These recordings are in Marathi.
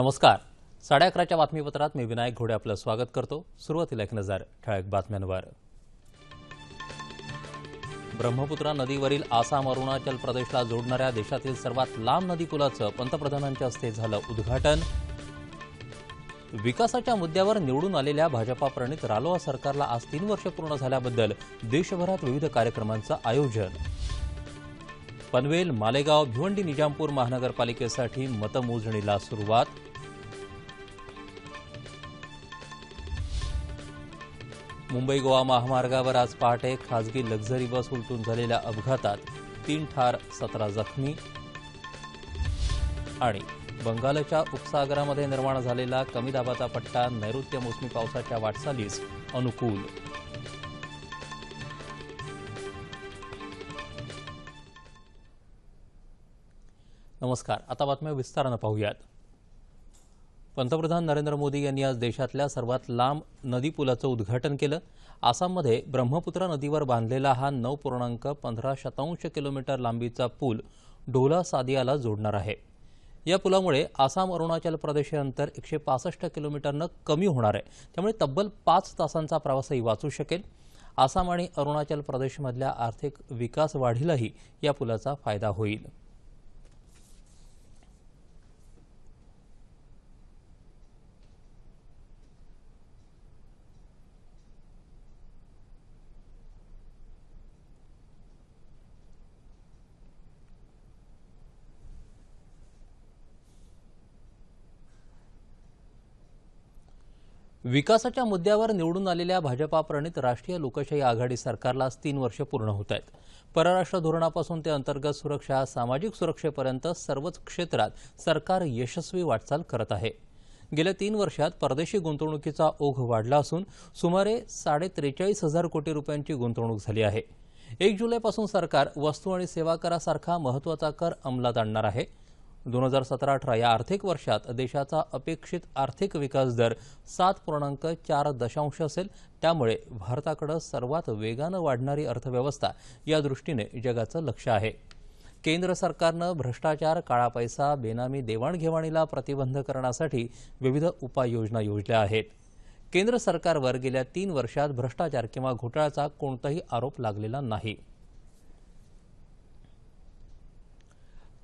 नमस्कार. साडे अकराच्या बातमीपत्रात मी विनायक घोडे आपलं स्वागत करतो. सुरुवातीला एक नजर ठळक बातम्यांवर. ब्रह्मपुत्रा नदीवरील आसाम अरुणाचल प्रदेशला जोडणाऱ्या देशातील सर्वात लांब नदी पुलाचं पंतप्रधानांच्या हस्ते झालं उद्घाटन. विकासाच्या मुद्द्यावर निवडून आलेल्या भाजपा प्रणित रालोआ सरकारला आज तीन वर्ष पूर्ण झाल्याबद्दल देशभरात विविध कार्यक्रमांचं आयोजन. पनवेल मालेगाव भिवंडी निजामपूर महानगरपालिकेसाठी मतमोजणीला सुरुवात. मुंबई गोवा महामार्गावर आज पहाटे खासगी लक्झरी बस उलटून झालेल्या अपघातात तीन ठार सतरा जखमी आणि बंगालच्या उपसागरामध्ये निर्माण झालेला कमी दाबाचा पट्टा नैऋत्य मोसमी पावसाच्या वाटचालीस अनुकूल. नमस्कार आता बातम्या विस्तारानं पाहूयात. पंतप्रधान नरेंद्र मोदी यांनी आज देशातल्या सर्वात लांब नदी पुलाचं उद्घाटन केलं. आसाममध्ये ब्रह्मपुत्रा नदीवर बांधलेला हा नऊ पूर्णांक पंधरा शतांश किलोमीटर लांबीचा पूल ढोला सादियाला जोडणार आहे. या पुलामुळे आसाम अरुणाचल प्रदेश हे अंतर एकशे पासष्ट किलोमीटरनं कमी होणार आहे. त्यामुळे तब्बल पाच तासांचा प्रवासही वाचू शकेल. आसाम आणि अरुणाचल प्रदेशमधल्या आर्थिक विकास वाढीलाही या पुलाचा फायदा होईल. विकासाच्या मुद्द्यावर निवडून आलेल्या भाजपाप्रणित राष्ट्रीय लोकशाही आघाडी सरकारला आज तीन वर्ष पूर्ण होत आहेत. परराष्ट्र धोरणापासून ते अंतर्गत सुरक्षा सामाजिक सुरक्षेपर्यंत सर्वच क्षेत्रात सरकार यशस्वी वाटचाल करत आहे. गेल्या तीन वर्षात परदेशी गुंतवणुकीचा ओघ वाढला असून सुमारे साडे त्रेचाळीस हजार कोटी रुपयांची गुंतवणूक झाली आहे. एक जुलैपासून सरकार वस्तू आणि सेवा करासारखा महत्त्वाचा कर अंमलात आणणार आहे. दोन हजार सतरा अठरा या आर्थिक वर्षात देशाचा अपेक्षित आर्थिक विकास दर सात पूर्णांक चार दशांश असेल. त्यामुळे भारताकडे सर्वात वेगानं वाढणारी अर्थव्यवस्था या दृष्टीने जगाचं लक्ष आहे. केंद्र सरकारनं भ्रष्टाचार काळा पैसा बेनामी देवाणघेवाणीला प्रतिबंध करण्यासाठी विविध उपाययोजना योजल्या आहेत. केंद्र सरकारवर गेल्या तीन वर्षात भ्रष्टाचार किंवा घोटाळ्याचा कोणताही आरोप लागलेला नाही.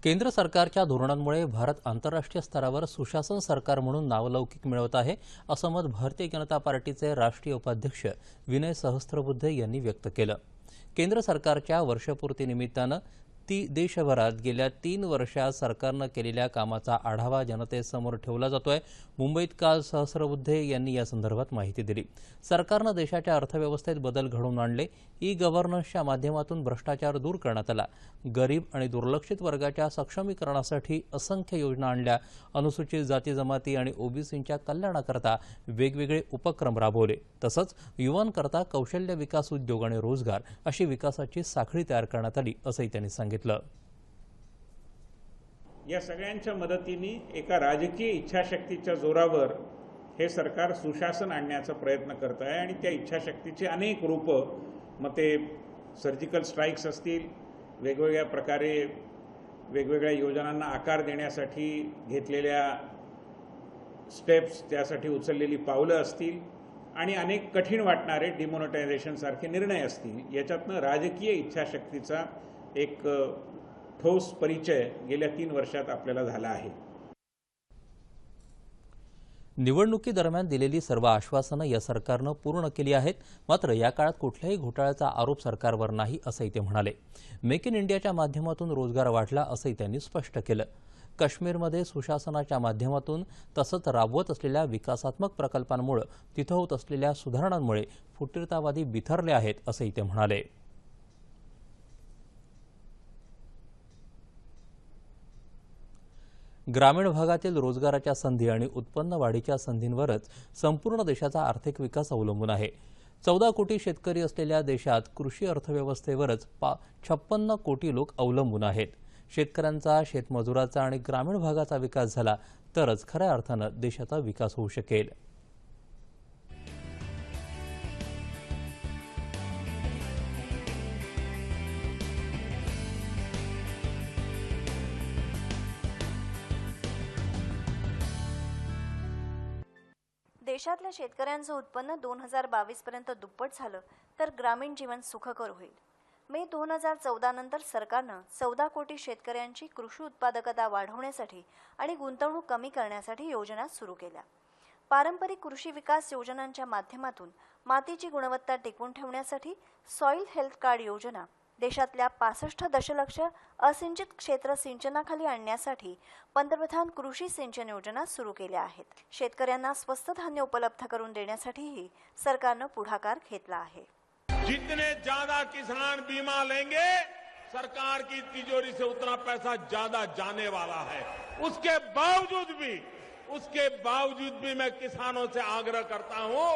केंद्र सरकारच्या धोरणांमुळे भारत आंतरराष्ट्रीय स्तरावर सुशासन सरकार म्हणून नावलौकिक मिळवत आहे असं मत भारतीय जनता पार्टीचे राष्ट्रीय उपाध्यक्ष विनय सहस्त्रबुद्धे यांनी व्यक्त केलं. केंद्र सरकारच्या वर्षपूर्तीनिमित्तानं ती देशभरात गेल्या तीन वर्षात सरकारनं केलेल्या कामाचा आढावा जनतेसमोर ठेवला जातो आहे मुंबईत काल सहस्रबुद्धे यांनी या संदर्भात माहिती दिली. सरकारनं देशाच्या अर्थव्यवस्थेत बदल घडवून आणले. ई गव्हर्नन्सच्या माध्यमातून भ्रष्टाचार दूर करण्यात आला. गरीब आणि दुर्लक्षित वर्गाच्या सक्षमीकरणासाठी असंख्य योजना आणल्या. अनुसूचित जाती जमाती आणि ओबीसींच्या कल्याणाकरता वेगवेगळे उपक्रम राबवले. तसंच युवांकरता कौशल्य विकास उद्योग आणि रोजगार अशी विकासाची साखळी तयार करण्यात आली असंही त्यांनी सांगितलं. या सगळ्यांच्या मदतीने एका राजकीय इच्छाशक्तीच्या जोरावर हे सरकार सुशासन आणण्याचा प्रयत्न करत आहे आणि त्या इच्छाशक्तीची अनेक रूपं मग ते सर्जिकल स्ट्राईक्स असतील वेगवेगळ्या प्रकारे वेगवेगळ्या योजनांना आकार देण्यासाठी घेतलेल्या स्टेप्स त्यासाठी उचललेली पावलं असतील आणि अनेक कठीण वाटणारे डिमोनिटायझेशनसारखे निर्णय असतील याच्यातनं राजकीय इच्छाशक्तीचा एक ठोस परिचय गेल्या तीन वर्षात आपल्याला झाला आहे. निवडणुकीदरम्यान दिलेली सर्व आश्वासनं या सरकारनं पूर्ण केली आहेत. मात्र या काळात कुठल्याही घोटाळ्याचा आरोप सरकारवर नाही असंही ते म्हणाले. मेक इन इंडियाच्या माध्यमातून रोजगार वाढला असंही त्यांनी स्पष्ट केलं. काश्मीरमध्ये सुशासनाच्या माध्यमातून तसंच राबवत असलेल्या विकासात्मक प्रकल्पांमुळे तिथं होत असलेल्या सुधारणांमुळे फुटीरतावादी बिथरले आहेत असंही ते म्हणाले. ग्रामीण भागातील रोजगाराच्या संधी आणि उत्पन्न वाढीच्या संधींवरच संपूर्ण देशाचा आर्थिक विकास अवलंबून आहे. चौदा कोटी शेतकरी असलेल्या देशात कृषी अर्थव्यवस्थेवरच पा छप्पन्न कोटी लोक अवलंबून आहेत. शेतकऱ्यांचा शेतमजुराचा आणि ग्रामीण भागाचा विकास झाला तरच खऱ्या अर्थानं देशाचा विकास होऊ शकेल. देशातल्या शेतकऱ्यांचं उत्पन्न दोन हजार बावीस पर्यंत दुप्पट झालं तर ग्रामीण जीवन सुखकर होईल. मे दोन हजार चौदा नंतर सरकारनं चौदा कोटी शेतकऱ्यांची कृषी उत्पादकता वाढवण्यासाठी आणि गुंतवणूक कमी करण्यासाठी योजना सुरू केल्या. पारंपरिक कृषी विकास योजनांच्या माध्यमातून मातीची गुणवत्ता टिकवून ठेवण्यासाठी सॉइल हेल्थ कार्ड योजना देशातल्या पासष्ट दशलक्ष असिंचित क्षेत्र सिंचनाखाली आणण्यासाठी पंतप्रधान कृषी सिंचन योजना सुरू केल्या आहेत. शेतकऱ्यांना स्वस्त धान्य उपलब्ध करून देण्यासाठीही सरकारनं पुढाकार घेतला आहे. जितने ज़्यादा किसान बीमा लेंगे, सरकार की तिजोरी से उतना पैसा ज़्यादा जाने वाला है। उसके बावजूद भी, उसके बावजूद भी मैं किसानों से आग्रह करता हूँ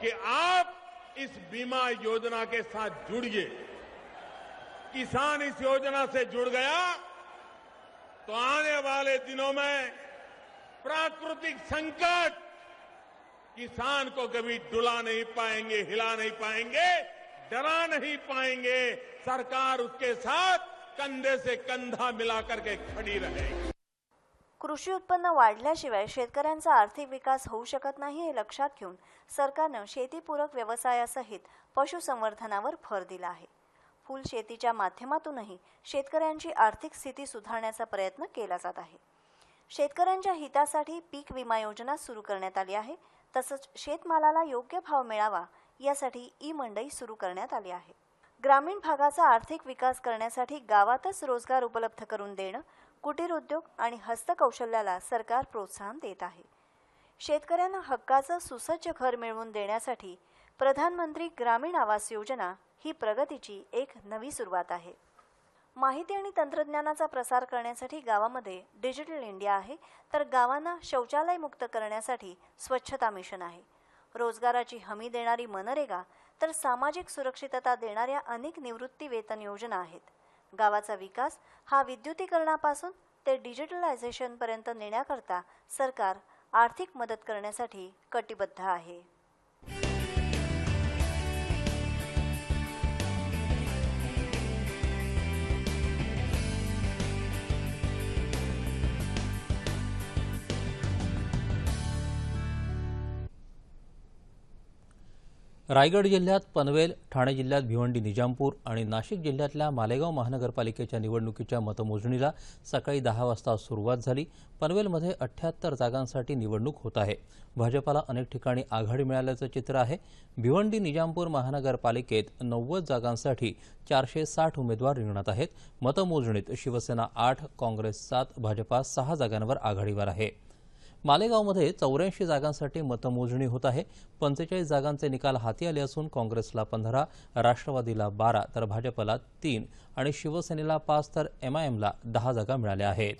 कि आप इस बीमा योजना के साथ जुड़िए। किसान इस योजना से जुड़ गया तो आने वाले दिनों में प्राकृतिक संकट किसान को कभी डुला नहीं पाएँगे, हिला नहीं पाएँगे, डरा नहीं पाएँगे। सरकार उसके साथ कंधे से कंधा मिलाकर के खड़ी रहेगी। कृषी उत्पन्न वाढल्याशिवाय शेतकऱ्यांचा आर्थिक विकास होऊ शकत नाही हे लक्षात घेऊन सरकारनं शेतीपूरक व्यवसायासहित पशुसंवर्धनावर भर दिला आहे. फुल शेतीच्या माध्यमातूनही शेतकऱ्यांची आर्थिक स्थिती सुधारण्याचा प्रयत्न केला जात आहे. शेतकऱ्यांच्या हितासाठी पीक विमा योजना सुरू करण्यात आली आहे. तसंच शेतमालाला योग्य भाव मिळावा यासाठी ई मंडई सुरू करण्यात आली आहे. ग्रामीण भागाचा आर्थिक विकास करण्यासाठी गावातच रोजगार उपलब्ध करून देणं कुटीर उद्योग आणि हस्तकौशल्याला सरकार प्रोत्साहन देत आहे. शेतकऱ्यांना हक्काचं सुसज्ज घर मिळवून देण्यासाठी प्रधानमंत्री ग्रामीण आवास योजना ही प्रगतीची एक नवी सुरुवात आहे. माहिती आणि तंत्रज्ञानाचा प्रसार करण्यासाठी गावामध्ये डिजिटल इंडिया आहे तर गावांना शौचालय मुक्त करण्यासाठी स्वच्छता मिशन आहे. रोजगाराची हमी देणारी मनरेगा तर सामाजिक सुरक्षितता देणाऱ्या अनेक निवृत्ती वेतन योजना आहेत. गावाचा विकास हा विद्युतीकरणापासून ते डिजिटलायझेशनपर्यंत नेण्याकरता सरकार आर्थिक मदत करण्यासाठी कटिबद्ध आहे. रायगड जिल्ह्यात पनवेल ठाणे जिल्ह्यात भिवंडी निजामपूर आणि नाशिक जिल्ह्यातल्या मालेगाव महानगरपालिकेच्या निवडणुकीच्या मतमोजणीला सकाळी दहा वाजता सुरुवात झाली. पनवेलमध्ये अठ्ठ्याहत्तर जागांसाठी निवडणूक होत आहे. भाजपाला अनेक ठिकाणी आघाडी मिळाल्याचं चित्र आहे. भिवंडी निजामपूर महानगरपालिकेत नव्वद जागांसाठी चारशे साठ उमेदवार रिंगणात आहेत. मतमोजणीत शिवसेना आठ काँग्रेस सात भाजपा सहा जागांवर आघाडीवर आहे. मालेगावमध्ये चौऱ्याऐंशी जागांसाठी मतमोजणी होत आहे. पंचेचाळीस जागांचे निकाल हाती आले असून काँग्रेसला पंधरा राष्ट्रवादीला बारा तर भाजपला तीन आणि शिवसेनेला पाच तर एमआयएमला दहा जागा मिळाल्या आहेत.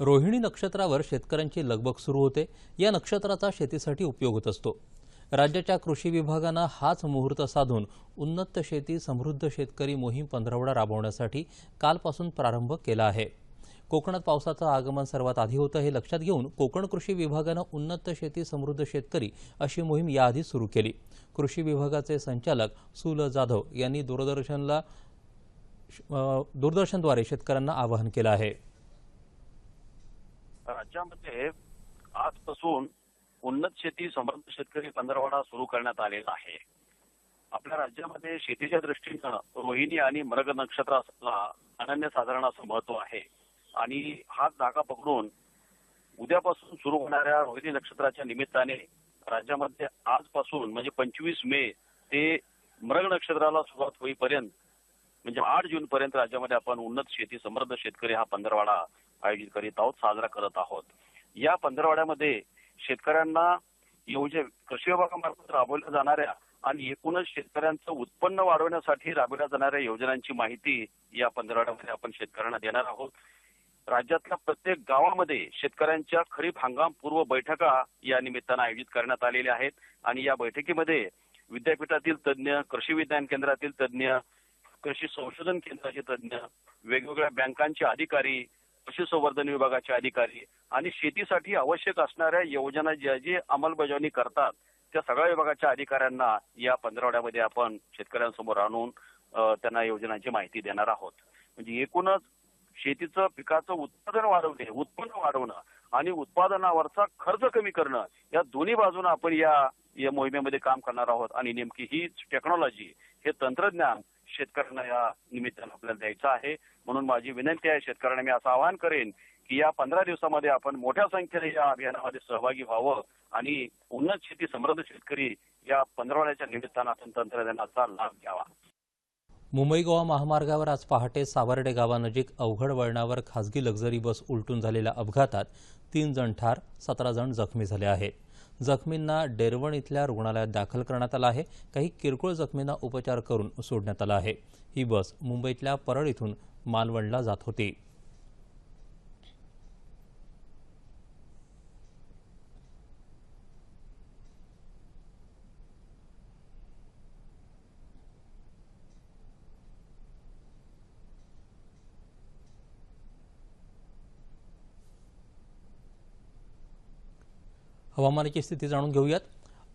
रोहिणी नक्षत्रावर शेतकऱ्यांची लगबग सुरू होते. या नक्षत्राचा शेतीसाठी उपयोग होत असतो. राज्याच्या कृषी विभागानं हाच मुहूर्त साधून उन्नत शेती समृद्ध शेतकरी मोहीम पंधरवडा राबवण्यासाठी कालपासून प्रारंभ केला आहे. कोकणात पावसाचं आगमन सर्वात आधी होतं हे लक्षात घेऊन कोकण कृषी विभागानं उन्नत शेती समृद्ध शेतकरी अशी मोहीम याआधी सुरू केली. कृषी विभागाचे संचालक सुल जाधव यांनी दूरदर्शनला दूरदर्शनद्वारे शेतकऱ्यांना आवाहन केलं आहे. राज्यामध्ये आजपासून उन्नत शेती समृद्ध शेतकरी पंधरवाडा सुरू करण्यात आलेला आहे. आपल्या राज्यामध्ये शेतीच्या दृष्टीनं रोहिणी आणि मृग नक्षत्राला अनन्यसाधारण असं महत्त्व आहे. आणि हाच धागा पकडून उद्यापासून सुरू होणाऱ्या रोहिणी नक्षत्राच्या निमित्ताने राज्यामध्ये आजपासून म्हणजे पंचवीस मे ते मृग नक्षत्राला सुरुवात होईपर्यंत म्हणजे आठ जून पर्यंत राज्यामध्ये आपण उन्नत शेती समृद्ध शेतकरी हा पंधरवाडा आयोजित करीत आहोत साजरा करत आहोत. या पंधरवाड्यामध्ये शेतकऱ्यांना योजना कृषी विभागामार्फत राबवल्या जाणाऱ्या आणि एकूणच शेतकऱ्यांचं उत्पन्न वाढवण्यासाठी राबवल्या जाणाऱ्या योजनांची माहिती या पंधरवाड्यामध्ये आपण शेतकऱ्यांना देणार आहोत. राज्यातल्या प्रत्येक गावामध्ये शेतकऱ्यांच्या खरीप हंगाम पूर्व बैठका या निमित्तानं आयोजित करण्यात आलेल्या आहेत. आणि या बैठकीमध्ये विद्यापीठातील तज्ज्ञ कृषी विज्ञान केंद्रातील तज्ज्ञ कृषी संशोधन केंद्राचे तज्ज्ञ वेगवेगळ्या बँकांचे अधिकारी पशुसंवर्धन विभागाचे अधिकारी आणि शेतीसाठी आवश्यक असणाऱ्या योजना ज्या जी अंमलबजावणी करतात त्या सगळ्या विभागाच्या अधिकाऱ्यांना या पंधरवड्यामध्ये आपण शेतकऱ्यांसमोर आणून त्यांना योजनांची माहिती देणार आहोत. म्हणजे एकूणच शेतीचं पिकाचं उत्पादन वाढवणे उत्पन्न वाढवणं आणि उत्पादनावरचा खर्च कमी करणं या दोन्ही बाजूने आपण या या मोहिमेमध्ये काम करणार आहोत आणि नेमकी ही टेक्नॉलॉजी हे तंत्रज्ञान शेतकऱ्यांना या निमित्तानं आपल्याला द्यायचा आहे. म्हणून माझी विनंती आहे शेतकऱ्यांना मी असं आवाहन करेन की या पंधरा दिवसामध्ये आपण मोठ्या संख्येने या अभियानामध्ये सहभागी व्हावं आणि उन्नत शेती समृद्ध शेतकरी या पंधरवड्याच्या निमित्तानं आपण तंत्रज्ञानाचा लाभ घ्यावा. मुंबई गोवा महामार्गावर आज पहाटे सावर्डे गावानजीक अवघड वळणावर खासगी लक्झरी बस उलटून झालेल्या अपघातात तीन जण ठार सतरा जण जखमी झाले आहेत. जखमींना डेरवण इथल्या रुग्णालयात दाखल करण्यात आलं आहे. काही किरकोळ जखमींना उपचार करून सोडण्यात आला आहे. ही बस मुंबईतल्या परळ इथून मालवणला जात होती. हवामानाची स्थिती जाणून घेऊयात.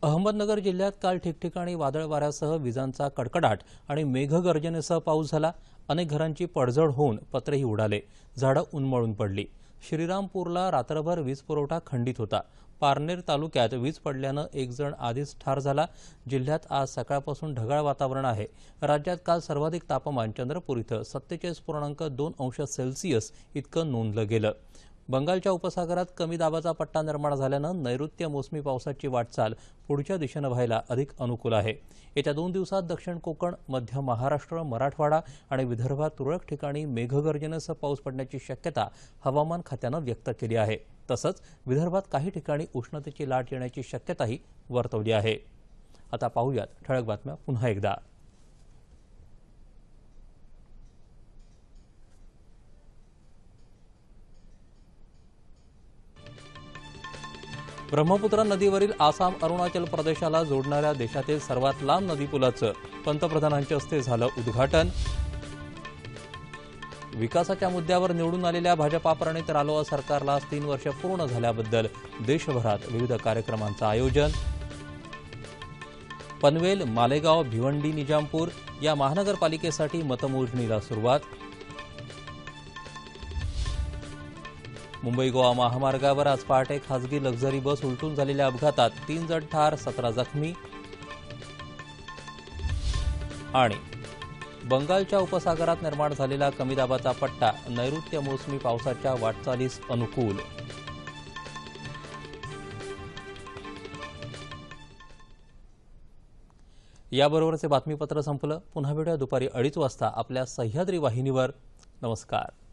अहमदनगर जिल्ह्यात काल ठिकठिकाणी वादळ वाऱ्यासह विजांचा कडकडाट आणि मेघगर्जनेसह पाऊस झाला. अनेक घरांची पडझड होऊन पत्रेही उडाले. झाडं उन्मळून पडली. श्रीरामपूरला रात्रभर वीज पुरवठा खंडित होता. पारनेर तालुक्यात वीज पडल्यानं एक जण आधीच ठार झाला. जिल्ह्यात आज सकाळपासून ढगाळ वातावरण आहे. राज्यात काल सर्वाधिक तापमान चंद्रपूर इथं सत्तेचाळीस पूर्णांक दोन अंश सेल्सिअस इतकं नोंदलं गेलं. बंगालच्या उपसागरात कमी दाबाचा पट्टा निर्माण झाल्यानं नैऋत्य मोसमी पावसाची वाटचाल पुढच्या दिशेनं व्हायला अधिक अनुकूल आहे. येत्या दोन दिवसात दक्षिण कोकण मध्य महाराष्ट्र मराठवाडा आणि विदर्भात तुरळक ठिकाणी मेघगर्जनेसह पाऊस पडण्याची शक्यता हवामान खात्यानं व्यक्त केली आहे. तसंच विदर्भात काही ठिकाणी उष्णतेची लाट येण्याची शक्यताही वर्तवली आहे. आता पाहूयात ठळक बातम्या पुन्हा एकदा. ब्रह्मपुत्रा नदीवरील आसाम अरुणाचल प्रदेशाला जोडणाऱ्या देशातील सर्वात लांब नदीपुलाचं पंतप्रधानांच्या हस्ते झालं उद्घाटन. विकासाच्या मुद्द्यावर निवडून आलेल्या भाजपा प्रणित रालोआ सरकारला तीन वर्ष पूर्ण झाल्याबद्दल देशभरात विविध कार्यक्रमांचं आयोजन. पनवेल मालेगाव भिवंडी निजामपूर या महानगरपालिकेसाठी मतमोजणीला सुरुवात. मुंबई गोवा महामार्गावर आज पहाटे खासगी लक्झरी बस उलटून झालेल्या अपघातात तीन जण ठार सतरा जखमी आणि बंगालच्या उपसागरात निर्माण झालेला कमी दाबाचा पट्टा नैऋत्य मोसमी पावसाच्या वाटचालीस अनुकूल. याबरोबरचे बातमीपत्र संपलं. पुन्हा भेटूया दुपारी अडीच वाजता आपल्या सह्याद्री वाहिनीवर. नमस्कार.